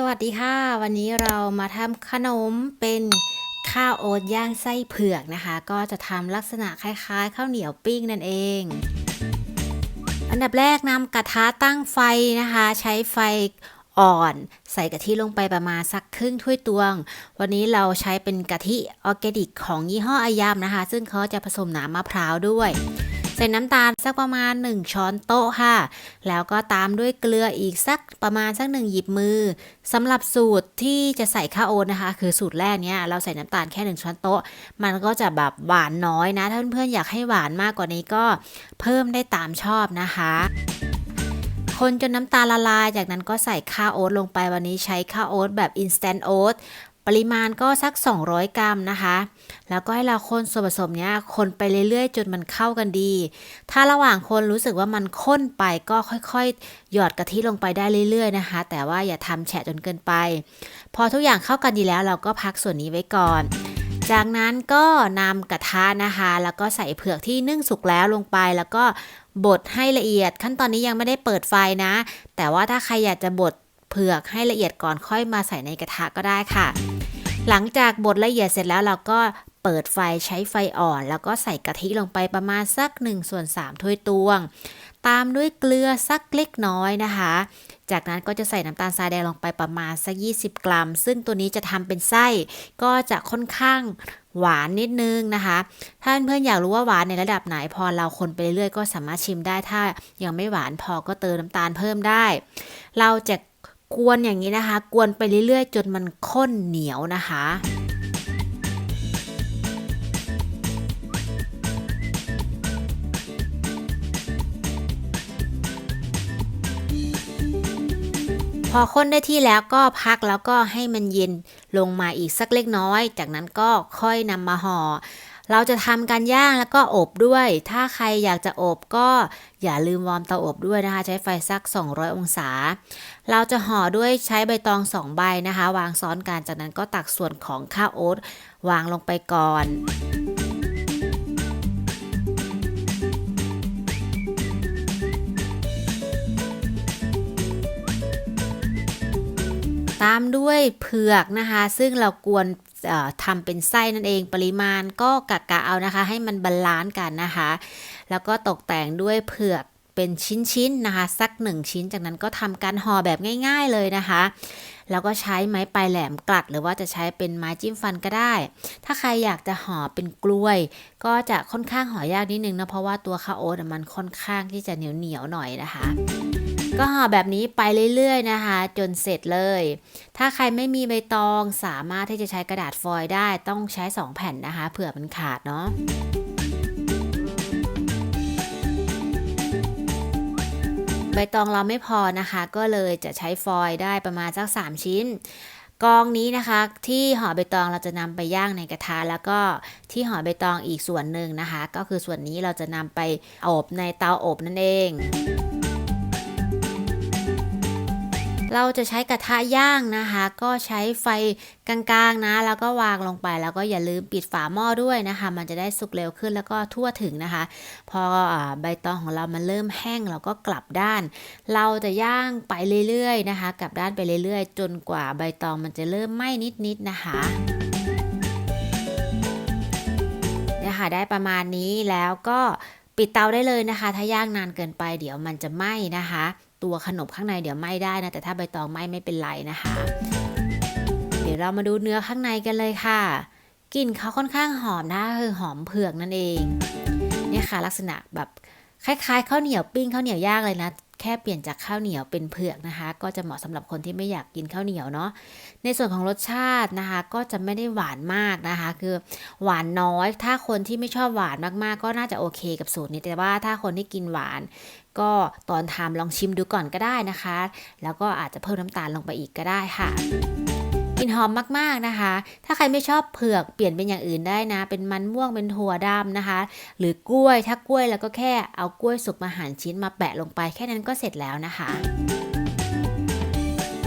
สวัสดีค่ะ วันนี้เรามาทำขนมเป็นข้าวโอ๊ตย่างไส้เผือกนะคะ ก็จะทำลักษณะคล้ายๆ ข้าวเหนียวปิ้งนั่นเอง อันดับแรกนำกระทะตั้งไฟนะคะ ใช้ไฟอ่อน ใส่กะทิลงไปประมาณสักครึ่งถ้วยตวง วันนี้เราใช้เป็นกะทิออร์แกนิกของยี่ห้ออายามนะคะ ซึ่งเขาจะผสมน้ำมะพร้าวด้วย ใส่น้ำตาลสักประมาณ 1 ช้อนโต๊ะค่ะ แล้วก็ตามด้วยเกลืออีกสักประมาณสักหนึ่งหยิบมือสำหรับสูตรที่จะใส่ข้าวโอ๊ตนะคะ คือสูตรแรกเนี้ยเราใส่น้ำตาลแค่ 1 ช้อนโต๊ะ มันก็จะแบบหวานน้อยนะ ถ้าเพื่อนๆอยากให้หวานมากกว่านี้ก็เพิ่มได้ตามชอบนะคะคนจนน้ำตาลละลาย จากนั้นก็ใส่ข้าวโอ๊ตลงไปวันนี้ใช้ข้าวโอ๊ตแบบ instant oat ปริมาณก็สัก 200 กรัมนะคะ แล้วก็ให้เราคนส่วนผสมเนี้ยคนไปเรื่อยๆ จนมันเข้ากันดี ถ้าระหว่างคนรู้สึกว่ามันข้นไปก็ค่อยๆ หยอดกะทิลงไปได้เรื่อยๆนะคะ แต่ว่าอย่าทำแฉะจนเกินไป พอทุกอย่างเข้ากันดีแล้วเราก็พักส่วนนี้ไว้ก่อนจากนั้นก็นำกระทะนะคะ แล้วก็ใส่เผือกที่นึ่งสุกแล้วลงไปแล้วก็บดให้ละเอียด ขั้นตอนนี้ยังไม่ได้เปิดไฟนะ แต่ว่าถ้าใครอยากจะบดเผือกให้ละเอียดก่อนค่อยมาใส่ในกระทะก็ได้ค่ะ หลังจากบดละเอียดเสร็จแล้วเราก็เปิดไฟใช้ไฟอ่อน แล้วก็ใส่กะทิลงไปประมาณสัก1ส่วน3ถ้วยตวง ตามด้วยเกลือสักเล็กน้อยนะคะ จากนั้นก็จะใส่น้ำตาลทรายแดงลงไปประมาณสัก 20 กรัม ซึ่งตัวนี้จะทำเป็นไส้ก็จะค่อนข้างหวานนิดนึงนะคะ ถ้าเพื่อนๆอยากรู้ว่าหวานในระดับไหนพอเราคนไปเรื่อยๆก็สามารถชิมได้ถ้ายังไม่หวานพอก็เติมน้ำตาลเพิ่มได้ เราจะ กวนอย่างนี้นะคะ กวนไปเรื่อยๆ จนมันข้นเหนียวนะคะพอข้นได้ที่แล้วก็พักแล้วก็ให้มันเย็นลงมาอีกสักเล็กน้อย จากนั้นก็ค่อยนำมาห่อ เราจะทำการย่างแล้วก็อบด้วย ถ้าใครอยากจะอบก็อย่าลืมวอร์มเตาอบด้วยนะคะ ใช้ไฟสัก 200 องศา เราจะห่อด้วยใช้ใบตอง 2 ใบนะคะ วางซ้อนกันจากนั้นก็ตักส่วนของข้าวโอ๊ตวางลงไปก่อนตามด้วยเผือกนะคะ ซึ่งเรากวน ทำเป็นไส้นั่นเองปริมาณก็กะกะเอานะคะ ให้มันบาลานซ์กันนะคะ แล้วก็ตกแต่งด้วยเผือกเป็นชิ้นๆนะคะ สักหนึ่งชิ้นจากนั้นก็ทำการห่อแบบง่าย ๆเลยนะคะ แล้วก็ใช้ไม้ปลายแหลมกลัด หรือว่าจะใช้เป็นไม้จิ้มฟันก็ได้ ถ้าใครอยากจะห่อเป็นกล้วย ก็จะค่อนข้างห่อยากนิดนึงนะเพราะว่าตัวข้าวโอ๊ตมันค่อนข้างที่จะเหนียวๆหน่อยนะคะ ก็ห่อแบบนี้ไปเรื่อยๆนะคะ จนเสร็จเลย ถ้าใครไม่มีใบตองสามารถที่จะใช้กระดาษฟอยล์ได้ต้องใช้ 2 แผ่นนะคะ เผื่อมันขาดเนาะใบตองเราไม่พอนะคะ ก็เลยจะใช้ฟอยล์ได้ประมาณสัก 3 ชิ้นกองนี้นะคะที่ห่อใบตองเราจะนำไปย่างในกระทะแล้วก็ที่ห่อใบตองอีกส่วนหนึ่งนะคะ ก็คือส่วนนี้เราจะนำไปอบในเตาอบนั่นเอง เราจะใช้กระทะย่างนะคะ ก็ใช้ไฟกลางๆนะ แล้วก็วางลงไปแล้วก็อย่าลืมปิดฝาหม้อด้วยนะคะ มันจะได้สุกเร็วขึ้นแล้วก็ทั่วถึงนะคะ พอใบตองของเรามันเริ่มแห้งเราก็กลับด้าน เราจะย่างไปเรื่อยๆนะคะ กลับด้านไปเรื่อยๆ จนกว่าใบตองมันจะเริ่มไหม้นิดๆนะคะเนี่ยค่ะได้ประมาณนี้แล้วก็ปิดเตาได้เลยนะคะ ถ้าย่างนานเกินไปเดี๋ยวมันจะไหม้นะคะ ตัวขนมข้างในเดี๋ยวไหม้ได้นะ แต่ถ้าใบตองไหม้ไม่เป็นไรนะคะ เดี๋ยวเรามาดูเนื้อข้างในกันเลยค่ะกลิ่นเขาค่อนข้างหอมนะคือหอมเผือกนั่นเองเนี่ยค่ะลักษณะแบบคล้ายๆข้าวเหนียวปิ้งข้าวเหนียวย่างเลยนะแค่เปลี่ยนจากข้าวเหนียวเป็นเผือกนะคะ ก็จะเหมาะสำหรับคนที่ไม่อยากกินข้าวเหนียวเนาะในส่วนของรสชาตินะคะ ก็จะไม่ได้หวานมากนะคะ คือหวานน้อย ถ้าคนที่ไม่ชอบหวานมากๆ ก็น่าจะโอเคกับสูตรนี้แต่ว่าถ้าคนที่กินหวาน ก็ตอนทำลองชิมดูก่อนก็ได้นะคะ แล้วก็อาจจะเพิ่มน้ำตาลลงไปอีกก็ได้ค่ะกลิ่นหอมมากๆนะคะ ถ้าใครไม่ชอบเผือกเปลี่ยนเป็นอย่างอื่นได้นะ เป็นมันม่วง เป็นถั่วดำนะคะ หรือกล้วย ถ้ากล้วยแล้วก็แค่เอากล้วยสุกมาหั่นชิ้นมาแปะลงไป แค่นั้นก็เสร็จแล้วนะคะ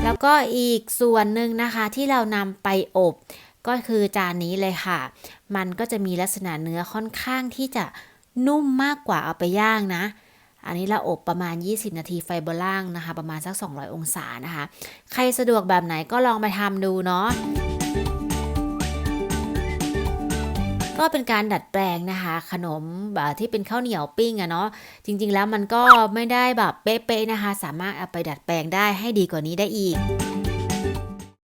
แล้วก็อีกส่วนหนึ่งนะคะที่เรานำไปอบ ก็คือจานนี้เลยค่ะ มันก็จะมีลักษณะเนื้อค่อนข้างที่จะนุ่มมากกว่าเอาไปย่างนะ อันนี้เราอบประมาณ 20 นาทีไฟเบอร์ล่างนะคะ ประมาณสัก 200 องศานะคะ ใครสะดวกแบบไหนก็ลองไปทำดูเนาะก็เป็นการดัดแปลงนะคะ ขนมแบบที่เป็นข้าวเหนียวปิ้งอะเนาะจริง ๆ แล้วมันก็ไม่ได้แบบเป๊ะๆนะคะ สามารถเอาไปดัดแปลงได้ให้ดีกว่านี้ได้อีก